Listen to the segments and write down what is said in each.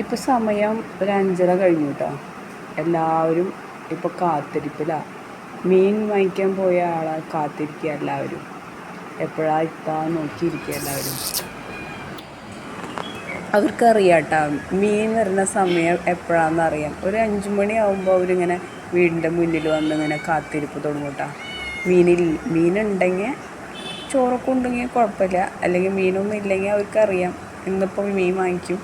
ഇപ്പോൾ സമയം ഒരു അഞ്ചര കഴിഞ്ഞു കേട്ടോ എല്ലാവരും ഇപ്പോൾ കാത്തിരിപ്പിലാണ് മീൻ വാങ്ങിക്കാൻ പോയ ആളെ കാത്തിരിക്കുക എല്ലാവരും. എപ്പോഴാണ് എത്താൻ നോക്കിയിരിക്കുക എല്ലാവരും? അവർക്കറിയാം കേട്ടോ മീൻ വരുന്ന സമയം എപ്പോഴാണെന്ന് അറിയാം. ഒരു അഞ്ച് മണിയാകുമ്പോൾ അവരിങ്ങനെ വീടിന്റെ മുന്നിൽ വന്ന് ഇങ്ങനെ കാത്തിരിപ്പ് തുടങ്ങും കേട്ടോ മീനിൽ മീനുണ്ടെങ്കിൽ ചോറൊക്കെ ഉണ്ടെങ്കിൽ കുഴപ്പമില്ല അല്ലെങ്കിൽ മീനൊന്നും ഇല്ലെങ്കിൽ അവർക്കറിയാം. ഇന്നിപ്പോൾ മീൻ വാങ്ങിക്കും.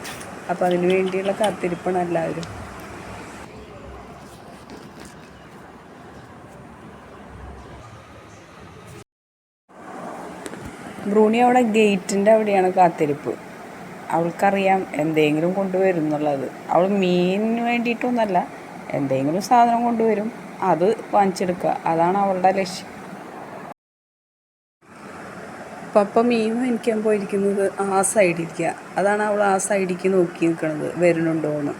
അപ്പോൾ അതിനു വേണ്ടിയുള്ള കാത്തിരിപ്പാണ് എല്ലാവരും. ബ്രൂണി അവിടെ ഗേറ്റിന്റെ അവിടെയാണ് കാത്തിരിപ്പ്. അവൾക്കറിയാം എന്തെങ്കിലും കൊണ്ടുവരും എന്നുള്ളത്. അവൾ മീനിന് വേണ്ടിയിട്ടൊന്നല്ല എന്തെങ്കിലും സാധനം കൊണ്ടുവരും. അത് വാങ്ങിച്ചെടുക്കുക. അതാണ് അവളുടെ ലക്ഷ്യം. പപ്പ മീൻ എനിക്കാൻ പോയിരിക്കുന്നത് ആ സൈഡിരിക്കുക അതാണ് അവൾ ആ സൈഡിലേക്ക് നോക്കി നിൽക്കുന്നത് വരുന്നുണ്ടോ എന്ന്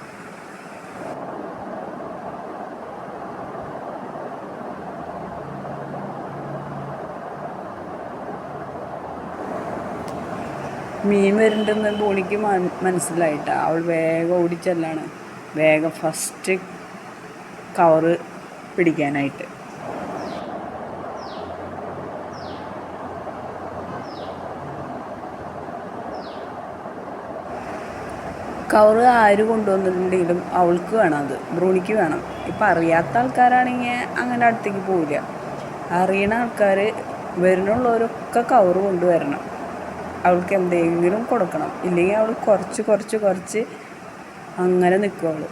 മീൻ വരുന്നുണ്ടെന്ന് ബോണിക്ക് മനസ്സിലായിട്ടാ. അവൾ വേഗം ഓടിച്ചല്ലാണ്. വേഗം ഫസ്റ്റ് കവറ് പിടിക്കാനായിട്ട്. കവറ് ആര് കൊണ്ടുവന്നിട്ടുണ്ടെങ്കിലും അവൾക്ക് വേണം അത്. ബ്രൂണിക്ക് വേണം. ഇപ്പം അറിയാത്ത ആൾക്കാരാണെങ്കിൽ അങ്ങനെ അടുത്തേക്ക് പോവില്ല. അറിയണ ആൾക്കാർ വരുന്നുള്ളവരൊക്കെ കവർ കൊണ്ടുവരണം. അവൾക്ക് എന്തെങ്കിലും കൊടുക്കണം. ഇല്ലെങ്കിൽ അവൾ കുറച്ച് കുറച്ച് കുറച്ച് അങ്ങനെ നിൽക്കും അവൾ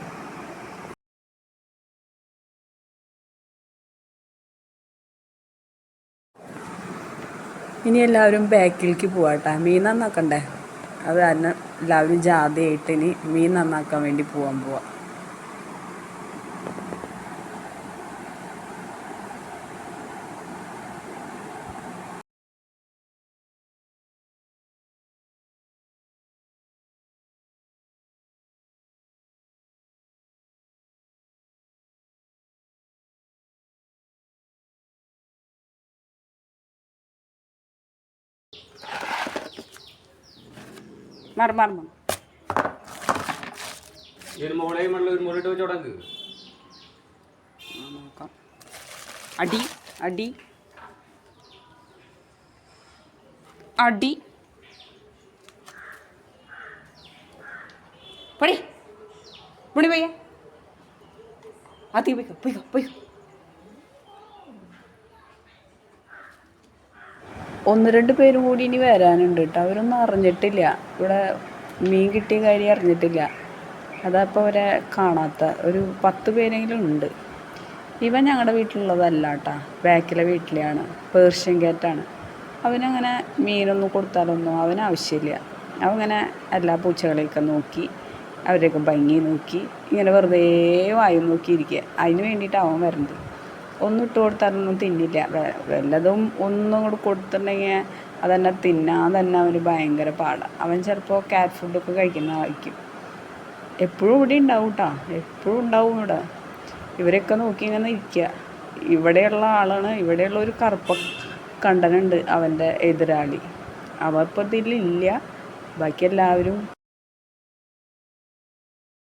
ഇനി എല്ലാവരും ബാക്കിലേക്ക് പോവാട്ടെ. മീൻ നന്നാക്കണ്ടേ? അത് കാരണം എല്ലാവരും ജാഥയായിട്ട് ഇനി മീൻ നന്നാക്കാൻ വേണ്ടി പോകാൻ പോവാം. മാറി മാറി മാറി. ഇതിന് മോളെയും വെള്ളം ഒരു മുറിട്ട് വെച്ച് തുടങ്ങ് നോക്കാം. അടി അടി. അടി. പടി പണി പയ്യ അതി പോയിക്കോ പോയിക്കോ പോയിക്കോ. ഒന്ന് രണ്ട് പേരും കൂടി ഇനി വരാനുണ്ട് കേട്ടോ അവരൊന്നും അറിഞ്ഞിട്ടില്ല. ഇവിടെ മീൻ കിട്ടിയ കാര്യം അറിഞ്ഞിട്ടില്ല. അതപ്പോൾ അവരെ കാണാത്ത ഒരു പത്ത് പേരെങ്കിലും ഉണ്ട്. ഇവൻ ഞങ്ങളുടെ വീട്ടിലുള്ളതല്ല കേട്ടോ ബാക്കിലെ വീട്ടിലെയാണ്. പേർഷ്യൻ കാറ്റാണ് അവനങ്ങനെ മീനൊന്നും കൊടുത്താലൊന്നും അവന് ആവശ്യമില്ല അവങ്ങനെ എല്ലാ പൂച്ചകളെയൊക്കെ നോക്കി അവരെയൊക്കെ ഭംഗി നോക്കി ഇങ്ങനെ വെറുതെ വായു നോക്കിയിരിക്കുക അതിന് വേണ്ടിയിട്ട് അവൻ വരണ്ടത് ഒന്നും ഇട്ട് കൊടുത്താലൊന്നും തിന്നില്ല. വല്ലതും ഒന്നും കൂടെ കൊടുത്തിട്ടുണ്ടെങ്കിൽ അതന്നെ തിന്നാൻ തന്നെ അവന് ഭയങ്കര പാടാണ് അവൻ ചിലപ്പോൾ കാറ്റ് ഫുഡൊക്കെ കഴിക്കുന്നതായിരിക്കും എപ്പോഴും ഇവിടെ ഉണ്ടാവും കേട്ടോ എപ്പോഴും ഉണ്ടാവും ഇവിടെ. ഇവരെയൊക്കെ നോക്കി ഇങ്ങനെ ഇരിക്കുക ഇവിടെയുള്ള ആളാണ്. ഇവിടെയുള്ള ഒരു കറുപ്പ കണ്ടനുണ്ട് അവന്റെ എതിരാളി. അവ ഇപ്പോൾ ഇതിലില്ല. ബാക്കി എല്ലാവരും